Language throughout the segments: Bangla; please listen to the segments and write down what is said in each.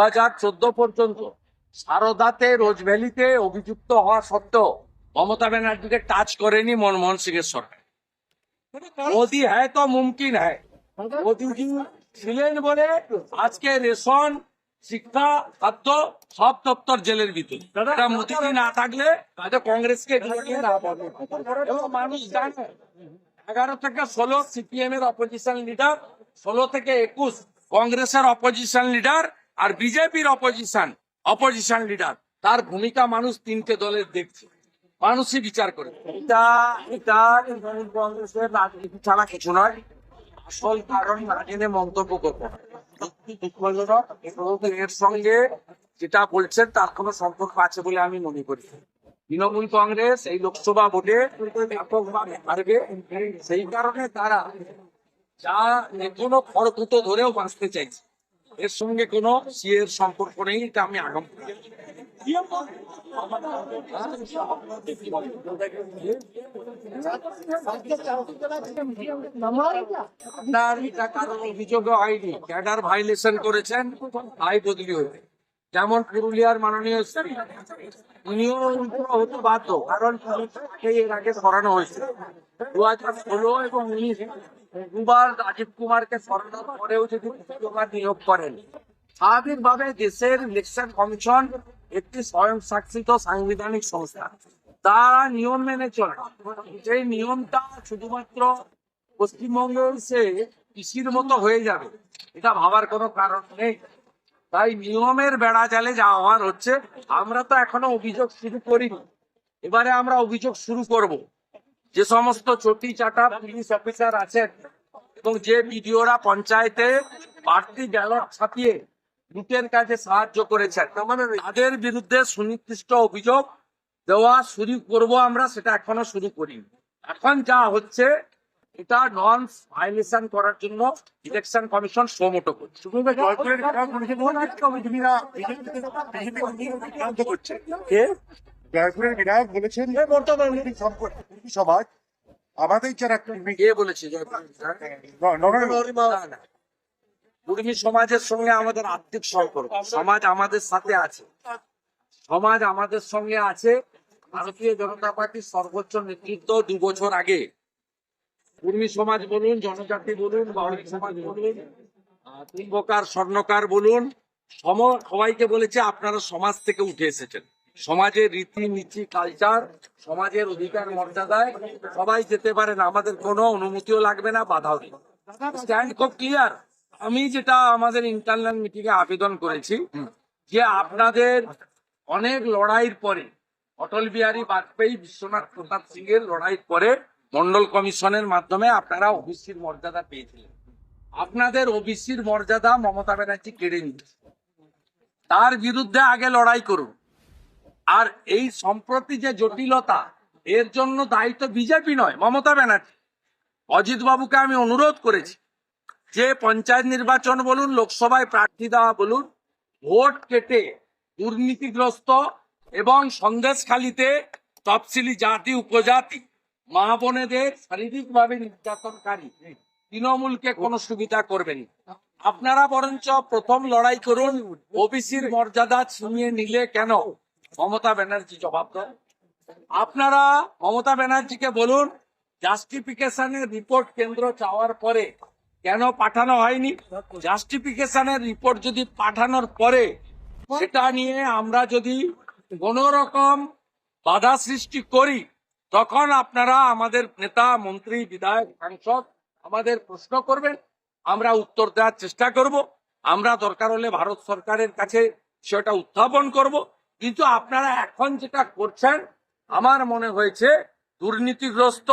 হাজার চোদ্দ পর্যন্ত সারদাতে রোজভ্যালিতে অভিযুক্ত হওয়া সত্ত্বেও মমতা ব্যানার্জিকে টাচ করেনি মনমোহন সিং এর সরকার। মোদি হ্যায় তো মুমকিন মোদিজি ছিলেন বলে আজকে রেশন, শিক্ষা, খাদ্য সব দপ্তর জেলের ভিতরে। মোদিজি না থাকলে কংগ্রেসকে এবং মানুষ জানে, এগারো থেকে ষোলো সিপিএম এর অপোজিশন লিডার ষোলো থেকে একুশ কংগ্রেসের অপোজিশন লিডার আর বিজেপির অপোজিশন অপোজিশন লিডার তার ভূমিকা মানুষ তিনটে দলের দেখছে। মানুষই বিচার করে। তৃণমূল ছাড়া কিছু নয়। আসল কারণ মন্তব্য করব এর সঙ্গে যেটা বলছেন, তার কোনো সম্পর্ক আছে বলে আমি মনে করি। তৃণমূল কংগ্রেস এই লোকসভা ভোটে ব্যাপকভাবে হারবে। সেই কারণে তারা যা যে কোনো খড়কুটো ধরেও বাঁচতে চাইছে। এর সঙ্গে কোনো সিএর সম্পর্ক নেই, এটা আমি আগাম আপনার এটা কারোর অভিযোগ হয়নি। ক্যাডার ভাইলেশন করেছেন আই বদলি হতে যেমন পুরুলিয়ার মাননীয় উনিও হতে বাধ্য, কারণ এর আগে সরানো হয়েছে দু হাজার ষোলো এবং উনিশ দুবার রাজীব কুমারকে সরানোর পরেও যদি নিয়োগ করেন। স্বাভাবিকভাবে দেশের ইলেকশন কমিশন একটি স্বয়ং শাসিত সাংবিধানিক সংস্থা। তারা নিয়ম মেনে চলে। সেই নিয়মটা শুধুমাত্র পশ্চিমবঙ্গে সে কৃষির মতো হয়ে যাবে, এটা ভাবার কোনো কারণ নেই। তাই নিয়মের বেড়া জালে যা হওয়ার হচ্ছে, আমরা তো এখনও অভিযোগ শুরু করিনি। এবারে আমরা অভিযোগ শুরু করব। যে সমস্ত চটি চাটা পুলিশ অফিসার আছেন এবং যে বিডিওরা পঞ্চায়েতে বাড়তি ব্যালট ছাপিয়ে লুটের কাজে সাহায্য করেছেন, তাদের বিরুদ্ধে সুনির্দিষ্ট অভিযোগ দেওয়া শুরু করব আমরা, সেটা এখনও শুরু করিনি। এখন যা হচ্ছে এটা নন ভাইলেশন করার জন্য ইলেকশন কমিশন সোমোটো করছে। জয়পুরের বিধায়ক বলেছেন সমাজ আমাদের যারা কে বলেছে। কুর্মী সমাজের সঙ্গে আমাদের আর্থিক সম্পর্ক। সমাজ আমাদের সাথে আছে। সমাজ আমাদের সঙ্গে আছে। ভারতীয় জনতা পার্টির সর্বোচ্চ নেতৃত্ব দু বছর আগে কুর্মী সমাজ বলুন, জনজাতি বলুন সমাজ বলুন স্বর্ণকার বলুন সবাইকে বলেছে আপনারা সমাজ থেকে উঠে এসেছেন। সমাজের রীতিনীতি কালচার সমাজের অধিকার, মর্যাদায় সবাই যেতে পারেন আমাদের কোনো অনুমতিও লাগবে না, বাধাও স্ট্যান্ড খুব ক্লিয়ার আমি যেটা আমাদের ইন্টারনাল মিটিং এ আবেদন করেছি, যে আপনাদের অনেক লড়াইয়ের পরে, অটল বিহারী বাজপেয়ী, বিশ্বনাথ প্রতাপ সিং এর লড়াইয়ের পরে মন্ডল কমিশনের মাধ্যমে আপনারা ওবিসির মর্যাদা পেয়েছিলেন। আপনাদের ওবিসির মর্যাদা মমতা ব্যানার্জি কেড়ে নিচ্ছে তার বিরুদ্ধে আগে লড়াই করুন। আর এই সম্প্রতি যে জটিলতা, এর জন্য দায়িত্ব বিজেপি নয়, মমতা ব্যানার্জি। অজিত বাবুকে আমি অনুরোধ করেছি যে পঞ্চায়েত নির্বাচন বলুন, লোকসভায় প্রার্থী দেওয়া বলুন, ভোট কেটে দুর্নীতিগ্রস্ত এবং সন্দেশখালিতে তফসিলি জাতি, উপজাতি মা বোনেদের শারীরিকভাবে নির্যাতনকারী তৃণমূলকে কোনো সুবিধা করবেন। আপনারা বরঞ্চ প্রথম লড়াই করুন, ওবিসির মর্যাদা ছিনিয়ে নিলে কেন? মমতা ব্যানার্জি জবাব দেন। আপনারা মমতা ব্যানার্জিকে বলুন জাস্টিফিকেশনের রিপোর্ট কেন্দ্র চাওয়ার পরে কেন পাঠানো হয়নি? জাস্টিফিকেশনের রিপোর্ট যদি পাঠানোর পরে সেটা নিয়ে আমরা যদি কোন রকম বাধা সৃষ্টি করি তখন আপনারা আমাদের নেতা, মন্ত্রী, বিধায়ক, সাংসদ আমাদের প্রশ্ন করবেন। আমরা উত্তর দেওয়ার চেষ্টা করব। আমরা দরকার হলে ভারত সরকারের কাছে সেটা উত্থাপন করব। কিন্তু আপনারা এখন যেটা করছেন, আমার মনে হয়েছে দুর্নীতিগ্রস্ত,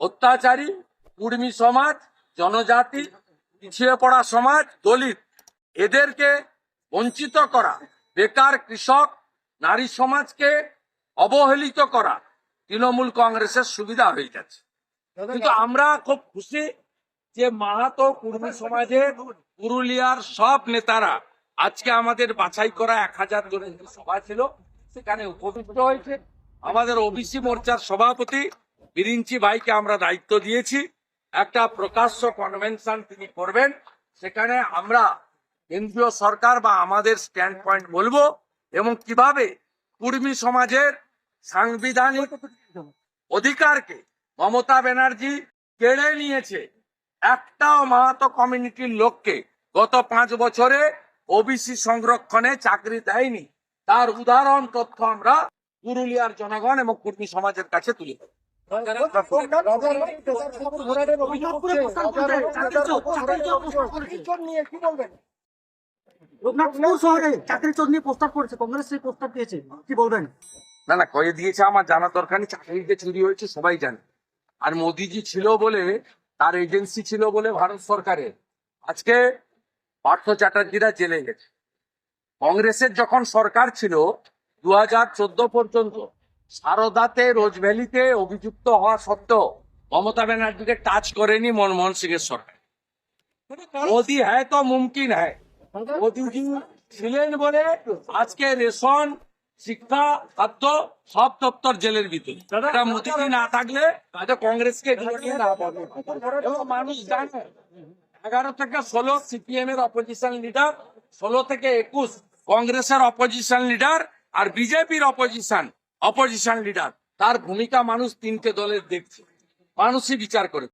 অত্যাচারী, কুর্মী সমাজ, জনজাতি, পিছিয়ে পড়া সমাজ, দলিত, এদেরকে বঞ্চিত করা, বেকার কৃষক, নারী সমাজকে অবহেলিত করা তৃণমূল কংগ্রেসের সুবিধা হয়ে যাচ্ছে কিন্তু আমরা খুব খুশি যে মাহাতো কুর্মী সমাজে পুরুলিয়ার সব নেতারা আজকে আমাদের বাছাই করা এক হাজার জনের সভা ছিল সেখানে উপবিষ্ট হয়েছে। আমাদের ওবিসি মোর্চার সভাপতি বিরিঞ্চি ভাইকে আমরা দায়িত্ব দিয়েছি। একটা প্রকাশ্য কনভেনশন তিনি করবেন সেখানে আমরা কেন্দ্রীয় সরকার বা আমাদের স্ট্যান্ড পয়েন্ট বলব এবং কীভাবে কুর্মী সমাজের সাংবিধানিক অধিকারকে মমতা ব্যানার্জি কেড়ে নিয়েছে। একটাও মাহাতো কমিউনিটির লোককে গত পাঁচ বছরে ওবিসি সংরক্ষণে চাকরি দেয়নি। তার উদাহরণ তথ্য আমরা পুরুলিয়ার জনগণ এবং কুর্মী সমাজের কাছে তুলে। লোকনাথপুর শহরে চাকরি চোর নিয়ে প্রস্তাব করেছে, কংগ্রেস সেই প্রস্তাব দিয়েছে। কি বলবেন? না না, কয়ে দিয়েছে আমার জানার দরকার নেই চাকরিতে চুরি হয়েছে সবাই জানে। আর মোদিজি ছিল বলে, তার এজেন্সি ছিল বলে ভারত সরকারের। আজকে পার্থ চ্যাটার্জিরা জেলে গেছে। কংগ্রেসের যখন সরকার ছিল দু হাজার চোদ্দ পর্যন্ত সারদাতে রোজভ্যালিতে অভিযুক্ত হওয়া সত্ত্বেও মমতা ব্যানার্জিকে টাচ করেনি মনমোহন সিং এর সরকার। মোদি হ্যাঁ তো মুমকিন হ্যাঁ মোদিজি ছিলেন বলে আজকে রেশন শিক্ষা খাদ্য সব দপ্তর জেলের ভিতরে। মোদিজি না থাকলে হয়তো কংগ্রেসকে মানুষ জানে এগারো থেকে ষোলো সিপিএম এর অপোজিশন লিডার ষোলো থেকে একুশ কংগ্রেসের অপোজিশন লিডার আর বিজেপির অপোজিশন অপোজিশন লিডার তার ভূমিকা মানুষ তিনটে দলের দেখছে। মানুষই বিচার করে